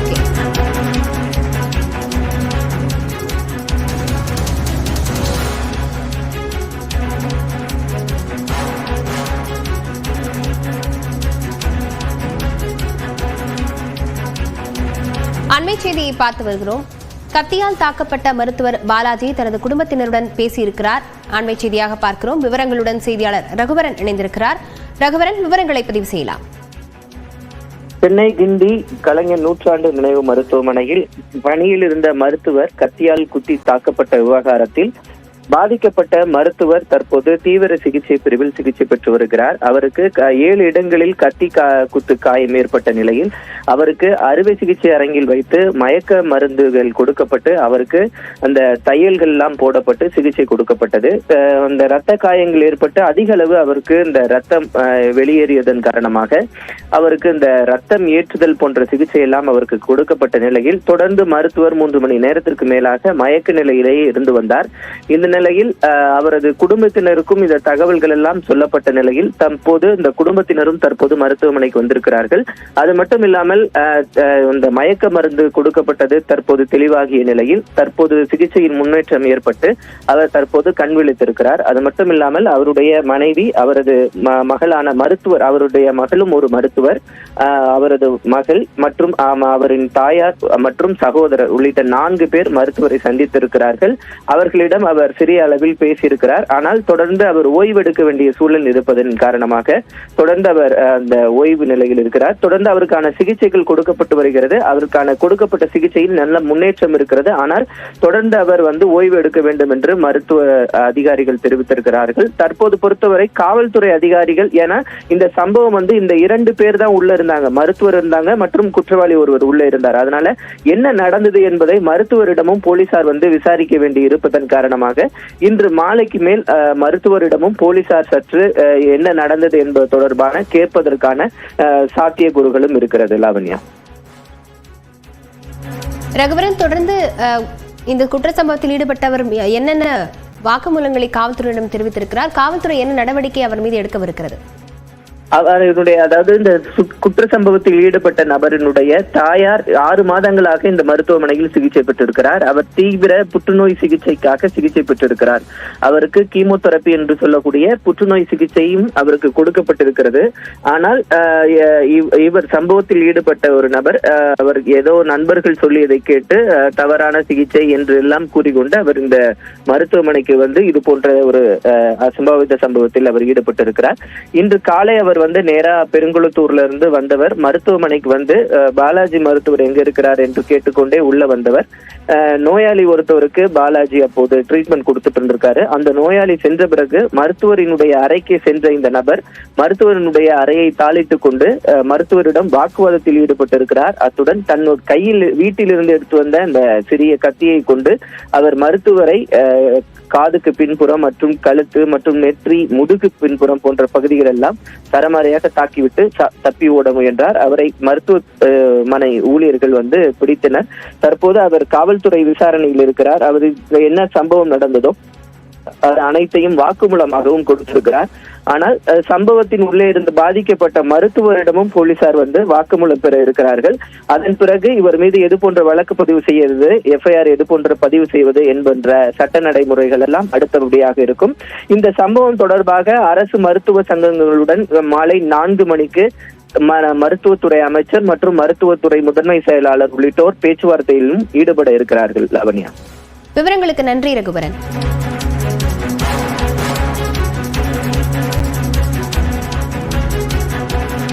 Okay. அண்மை செய்தியை பார்த்து வருகிறோம். கத்தியால் தாக்கப்பட்ட மருத்துவர் பாலாஜி தனது குடும்பத்தினருடன் பேசியிருக்கிறார். அண்மை செய்தியாக பார்க்கிறோம். விவரங்களுடன் செய்தியாளர் ரகுவரன் இணைந்திருக்கிறார். ரகுவரன் விவரங்களை பதிவு செய்யலாம். சென்னை கிண்டி கலைஞர் நூற்றாண்டு நினைவு மருத்துவமனையில் பணியில் இருந்த மருத்துவர் கத்தியால் குத்தி தாக்கப்பட்ட விவகாரத்தில் பாதிக்கப்பட்ட மருத்துவர் தற்போது தீவிர சிகிச்சை பிரிவில் சிகிச்சை பெற்று வருகிறார். அவருக்கு க- ஏழு இடங்களில் கத்தி கா குத்து காயம் ஏற்பட்ட நிலையில் அவருக்கு அறுவை சிகிச்சை அரங்கில் வைத்து மயக்க மருந்துகள் கொடுக்கப்பட்டு அவருக்கு அந்த தையல்கள் எல்லாம் போடப்பட்டு சிகிச்சை கொடுக்கப்பட்டது. அந்த ரத்த காயங்கள் ஏற்பட்டு அதிக அளவு அவருக்கு இந்த ரத்தம் வெளியேறியதன் காரணமாக அவருக்கு இந்த ரத்தம் ஏற்றுதல் போன்ற சிகிச்சை எல்லாம் அவருக்கு கொடுக்கப்பட்ட நிலையில் தொடர்ந்து மருத்துவர் மூன்று மணி நேரத்திற்கு மேலாக மயக்க நிலையிலேயே இருந்து வந்தார். இந்த நிலையில் அவரது குடும்பத்தினருக்கும் இந்த தகவல்கள் எல்லாம் சொல்லப்பட்ட நிலையில் தற்போது இந்த குடும்பத்தினரும் தற்போது மருத்துவமனைக்கு வந்திருக்கிறார்கள். அது மட்டும் இல்லாமல் இந்த மயக்க மருந்து கொடுக்கப்பட்டது தற்போது தெளிவாகிய நிலையில் தற்போது சிகிச்சையின் முன்னேற்றம் ஏற்பட்டு அவர் தற்போது கண் விழித்திருக்கிறார். அது மட்டும் இல்லாமல் அவருடைய மனைவி அவரது மகளான மருத்துவர் அவருடைய மகளும் ஒரு மருத்துவர் அவரது மகள் மற்றும் அவரின் தாயார் மற்றும் சகோதரர் உள்ளிட்ட நான்கு பேர் மருத்துவரை சந்தித்திருக்கிறார்கள். அவர்களிடம் அவர் சிறு பெரிய அளவில் பேசியிருக்கிறார். ஆனால் தொடர்ந்து அவர் ஓய்வெடுக்க வேண்டிய சூழல் இருப்பதன் காரணமாக தொடர்ந்து அவர் அந்த ஓய்வு நிலையில் இருக்கிறார். தொடர்ந்து அவருக்கான சிகிச்சைகள் கொடுக்கப்பட்டு வருகிறது. அவருக்கான கொடுக்கப்பட்ட சிகிச்சையில் நல்ல முன்னேற்றம் இருக்கிறது. ஆனால் தொடர்ந்து அவர் வந்து ஓய்வு எடுக்க வேண்டும் என்று மருத்துவ அதிகாரிகள் தெரிவித்திருக்கிறார்கள். தற்போது பொறுத்தவரை காவல்துறை அதிகாரிகள் என இந்த சம்பவம் வந்து இந்த இரண்டு பேர் தான் உள்ள இருந்தாங்க. மருத்துவர் இருந்தாங்க மற்றும் குற்றவாளி ஒருவர் உள்ள இருந்தார். அதனால என்ன நடந்தது என்பதை மருத்துவரிடமும் போலீசார் வந்து விசாரிக்க வேண்டி இருப்பதன் காரணமாக இன்று மாலைக்கு மேல் மருத்துவரிடமும் போலீசார் சற்று என்ன நடந்தது என்பது தொடர்பான கேட்பதற்கான அஹ், சாத்தியக்கூறுகளும் இருக்கிறது லாவண்யா. ரகுவரன் தொடர்ந்து அஹ், இந்த குற்ற சம்பவத்தில் ஈடுபட்டவர் என்னென்ன வாக்குமூலங்களை காவல்துறையிடம் தெரிவித்திருக்கிறார்? காவல்துறை என்ன நடவடிக்கை அவர் மீது எடுக்கவிருக்கிறது? அவருடைய அதாவது இந்த குற்ற சம்பவத்தில் ஈடுபட்ட நபரினுடைய தாயார் ஆறு மாதங்களாக இந்த மருத்துவமனையில் சிகிச்சை பெற்றிருக்கிறார். அவர் தீவிர புற்றுநோய் சிகிச்சைக்காக சிகிச்சை பெற்றிருக்கிறார். அவருக்கு கீமோதெரப்பி என்று சொல்லக்கூடிய புற்றுநோய் சிகிச்சையும் அவருக்கு கொடுக்கப்பட்டிருக்கிறது. ஆனால் இவர் சம்பவத்தில் ஈடுபட்ட ஒரு நபர் ஆஹ், அவர் ஏதோ நண்பர்கள் சொல்லியதை கேட்டு தவறான சிகிச்சை என்று எல்லாம் கூறிக்கொண்டு அவர் இந்த மருத்துவமனைக்கு வந்து இது போன்ற ஒரு அசம்பாவித சம்பவத்தில் அவர் ஈடுபட்டிருக்கிறார். இன்று காலை அவர் வந்து நேரா பெருங்குளத்தூர்ல இருந்து வந்தவர். மருத்துவமனைக்கு வந்து பாலாஜி மருத்துவர் எங்க இருக்கிறார் என்று கேட்டுக்கொண்டே உள்ள வந்தவர். நோயாளி ஒருத்தவருக்கு பாலாஜி அப்போது ட்ரீட்மெண்ட் கொடுத்துட்டு இருந்திருக்காரு. அந்த நோயாளி சென்ற பிறகு மருத்துவரினுடைய அறைக்கு சென்ற இந்த நபர் மருத்துவரினுடைய அறையை தாளித்துக் கொண்டு மருத்துவரிடம் வாக்குவாதத்தில் ஈடுபட்டிருக்கிறார். அத்துடன் தன்னோட கையில் வீட்டிலிருந்து எடுத்து வந்த அந்த சிறிய கத்தியை கொண்டு அவர் மருத்துவரை காதுக்கு பின்புறம் மற்றும் கழுத்து மற்றும் நெற்றி முதுகு பின்புறம் போன்ற பகுதிகள் எல்லாம் தரமறையாக தாக்கிவிட்டு தப்பி ஓட முயன்றார். அவரை மருத்துவ அஹ், மனை ஊழியர்கள் வந்து பிடித்தனர். தற்போது அவர் காவல்துறை விசாரணையில் இருக்கிறார். அவருக்கு என்ன சம்பவம் நடந்ததோ அனைத்தையும் வாக்குமூலமாகவும் கொடுத்திருக்கிறார். ஆனால் சம்பவத்தின் உள்ளே இருந்து பாதிக்கப்பட்ட மருத்துவரிடமும் போலீசார் வந்து வாக்குமூலம் பெற இருக்கிறார்கள். அதன் பிறகு இவர் மீது எது போன்ற வழக்கு பதிவு செய்யறது எஃப்ஐஆர் எது போன்ற பதிவு செய்வது என்பன்ற சட்ட நடைமுறைகள் எல்லாம் அடுத்தபடியாக இருக்கும். இந்த சம்பவம் தொடர்பாக அரசு மருத்துவ சங்கங்களுடன் மாலை நான்கு மணிக்கு மருத்துவத்துறை அமைச்சர் மற்றும் மருத்துவத்துறை முதன்மை செயலாளர் உள்ளிட்டோர் பேச்சுவார்த்தையிலும் ஈடுபட இருக்கிறார்கள். லவன்யா விவரங்களுக்கு நன்றி ரகுபரன்